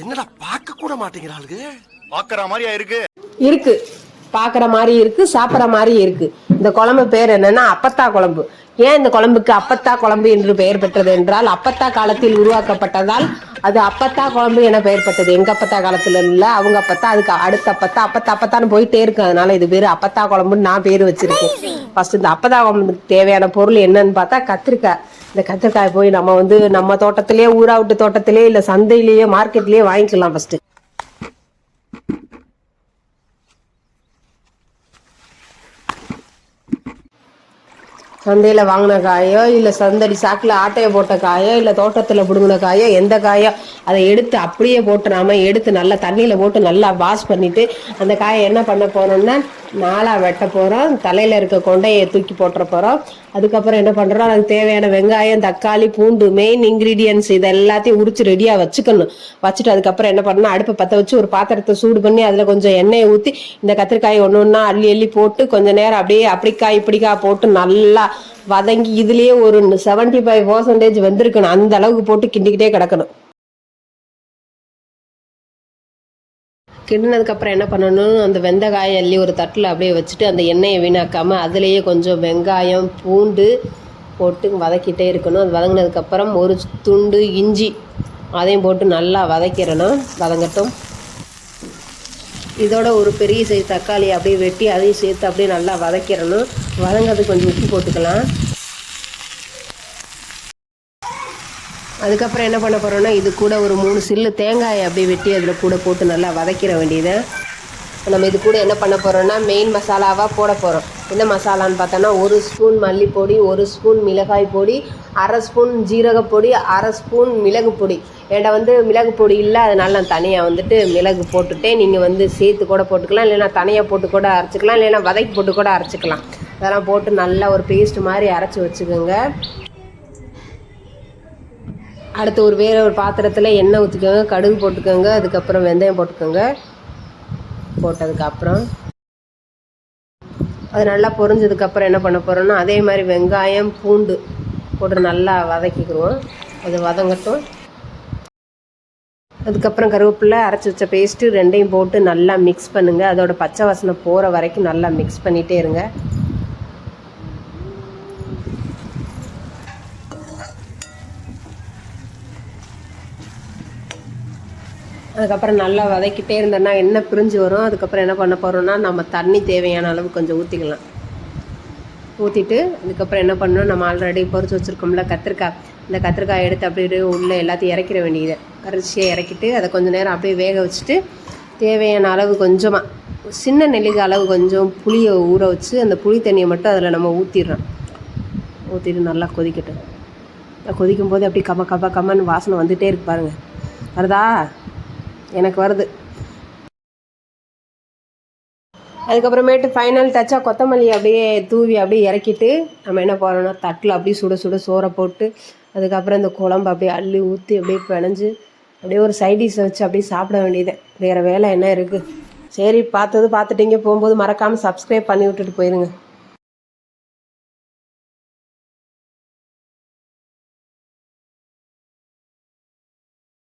என்னடா பார்க்க கூட மாட்டேங்கிறாளுங்க பாக்குற மாதிரியா இருக்கு? இருக்கு. பார்க்குற மாதிரி இருக்கு சாப்பிட்ற மாதிரி இருக்கு. இந்த குழம்பு பேர் என்னன்னா அப்பத்தா குழம்பு. ஏன் இந்த குழம்புக்கு அப்பத்தா குழம்பு என்று பெயர் பெற்றது என்றால் அப்பத்தா காலத்தில் உருவாக்கப்பட்டதால் அது அப்பத்தா குழம்பு என பெயர் பெற்றது. எங்க அப்பத்தா காலத்துல இல்ல அவங்க அப்பத்தா அதுக்கு அடுத்த அப்பத்தா அப்பத்தா அப்பத்தான்னு போயிட்டே இருக்கு. அதனால இது பேரு அப்பத்தா குழம்புன்னு நான் பேர் வச்சிருக்கேன். ஃபர்ஸ்ட் இந்த அப்பத்தா தேவையான பொருள் என்னன்னு பார்த்தா கத்திரிக்காய். இந்த கத்திரிக்காய் போய் நம்ம வந்து நம்ம தோட்டத்திலேயே ஊராவுட்டு தோட்டத்திலேயே இல்ல சந்தையிலேயே மார்க்கெட்லயே வாங்கிக்கலாம் ஃபர்ஸ்ட் சந்தையில் வாங்கின காயோ இல்லை சந்தடி சாக்கில் ஆட்டையை போட்ட காயோ இல்லை தோட்டத்தில் பிடுங்கின காயோ எந்த காயோ அதை எடுத்து அப்படியே போட்டு நாம எடுத்து நல்லா தண்ணியில் போட்டு நல்லா வாஷ் பண்ணிட்டு அந்த காயை என்ன பண்ண போறோம்னா நாளாக வெட்ட போகிறோம் தலையில் இருக்க கொண்டையை தூக்கி போட்டுற போகிறோம் அதுக்கப்புறம் என்ன பண்ணுறோம் அதுக்கு தேவையான வெங்காயம் தக்காளி பூண்டு மெயின் இன்க்ரீடியன்ஸ் இது எல்லாத்தையும் உரிச்சு ரெடியாக வச்சுக்கணும். வச்சுட்டு அதுக்கப்புறம் என்ன பண்ணணும்? அடுப்பை பற்ற வச்சு ஒரு பாத்திரத்தை சூடு பண்ணி அதில் கொஞ்சம் எண்ணெயை ஊற்றி இந்த கத்திரிக்காய் ஒன்று ஒன்றா அள்ளி அள்ளி போட்டு கொஞ்ச நேரம் அப்படியே அப்படிக்காய் இப்படிக்காய் போட்டு நல்லா வதங்கி இதுலேயே ஒரு செவன்ட்டி ஃபைவ் பர்சன்டேஜ் வந்திருக்கணும். அந்த அளவுக்கு போட்டு கிண்டிக்கிட்டே கிடக்கணும். கிண்டினதுக்கப்புறம் என்ன பண்ணணும்? அந்த வெந்தக்காயை அள்ளி ஒரு தட்டில் அப்படியே வச்சுட்டு அந்த எண்ணெயை வீணாக்காமல் அதுலேயே கொஞ்சம் வெங்காயம் பூண்டு போட்டு வதக்கிட்டே இருக்கணும். அது வதங்கினதுக்கப்புறம் ஒரு துண்டு இஞ்சி அதையும் போட்டு நல்லா வதக்கிறணும். வதங்கட்டும். இதோட ஒரு பெரிய சைஸ் தக்காளி அப்படியே வெட்டி அதையும் சேர்த்து அப்படியே நல்லா வதக்கிறணும். வதங்கிறதுக்கு கொஞ்சம் உப்பு போட்டுக்கலாம். அதுக்கப்புறம் என்ன பண்ண போகிறோன்னா இது கூட ஒரு மூணு சில்லு தேங்காயை அப்படியே வெட்டி அதில் கூட போட்டு நல்லா வதக்கிற வேண்டியது. நம்ம இது கூட என்ன பண்ண போகிறோம்னா மெயின் மசாலாவாக போட போகிறோம் என்ன மசாலான்னு பார்த்தோன்னா ஒரு ஸ்பூன் மல்லிப்பொடி ஒரு ஸ்பூன் மிளகாய் பொடி அரை ஸ்பூன் ஜீரகப்பொடி அரை ஸ்பூன் மிளகு பொடி. என்கிட்ட வந்து மிளகு பொடி இல்லை அதனால நான் தனியாக வந்துட்டு மிளகு போட்டுட்டேன். நீங்கள் வந்து சேர்த்து கூட போட்டுக்கலாம் இல்லைனா தனியாக போட்டு கூட அரைச்சிக்கலாம் இல்லைன்னா வதக்கி போட்டு கூட அரைச்சிக்கலாம். அதெல்லாம் போட்டு நல்லா ஒரு பேஸ்ட் மாதிரி அரைச்சி வச்சுக்கோங்க. அடுத்து ஒரு வேறு ஒரு பாத்திரத்தில் எண்ணெய் ஊற்றிக்கோங்க கடுகு போட்டுக்கோங்க அதுக்கப்புறம் வெந்தயம் போட்டுக்கோங்க. போட்டதுக்கப்புறம் அது நல்லா பொரிஞ்சதுக்கப்புறம் என்ன பண்ண போகிறோம்னா அதே மாதிரி வெங்காயம் பூண்டு போட்டு நல்லா வதக்கிக்கிடுவோம். அது வதங்கட்டும். அதுக்கப்புறம் கருவேப்பிலை அரைச்சி வச்ச பேஸ்ட்டு ரெண்டையும் போட்டு நல்லா மிக்ஸ் பண்ணுங்கள் அதோட பச்சை வாசனை போகிற வரைக்கும் நல்லா மிக்ஸ் பண்ணிகிட்டே இருங்க. அதுக்கப்புறம் நல்லா வதக்கிட்டே இருந்தோன்னா எண்ணெய் பிரிஞ்சு வரும்? அதுக்கப்புறம் என்ன பண்ண போகிறோம்னா நம்ம தண்ணி தேவையான அளவு கொஞ்சம் ஊற்றிக்கலாம் ஊற்றிட்டு அதுக்கப்புறம் என்ன பண்ணணும்? நம்ம ஆல்ரெடி பொறிச்சு வச்சுருக்கோம்ல கத்திரிக்காய். இந்த கத்திரிக்காய் எடுத்து அப்படியே உள்ளே எல்லாத்தையும் இறக்கிற வேண்டியது. அரிசியை இறக்கிட்டு அதை கொஞ்சம் நேரம் அப்படியே வேக வச்சுட்டு தேவையான அளவு கொஞ்சமாக சின்ன நெல்லிக்காய் அளவு கொஞ்சம் புளியை ஊற வச்சு அந்த புளி தண்ணியை மட்டும் அதில் நம்ம ஊற்றிடுறோம் ஊற்றிட்டு நல்லா கொதிக்கட்டும். கொதிக்கும் போது அப்படி கம கம கம்மன்னு வாசனை வந்துகிட்டே இருக்கு பாருங்கள் வருதா? எனக்கு வருது. அதுக்கப்புறமேட்டு ஃபைனல் டச்சாக கொத்தமல்லி அப்படியே தூவி அப்படியே இறக்கிட்டு நம்ம என்ன போகிறோம்னா தட்டில் அப்படியே சுட சுட சோறை போட்டு அதுக்கப்புறம் இந்த குழம்பு அப்படியே அள்ளி ஊற்றி அப்படியே பிணைஞ்சு அப்படியே ஒரு சைடிஷை வச்சு அப்படியே சாப்பிட வேண்டியது. வேறு வேலை என்ன இருக்குது சரி பார்த்தது பார்த்துட்டீங்க. போகும்போது மறக்காமல் சப்ஸ்கிரைப் பண்ணி விட்டுட்டு போயிருங்க.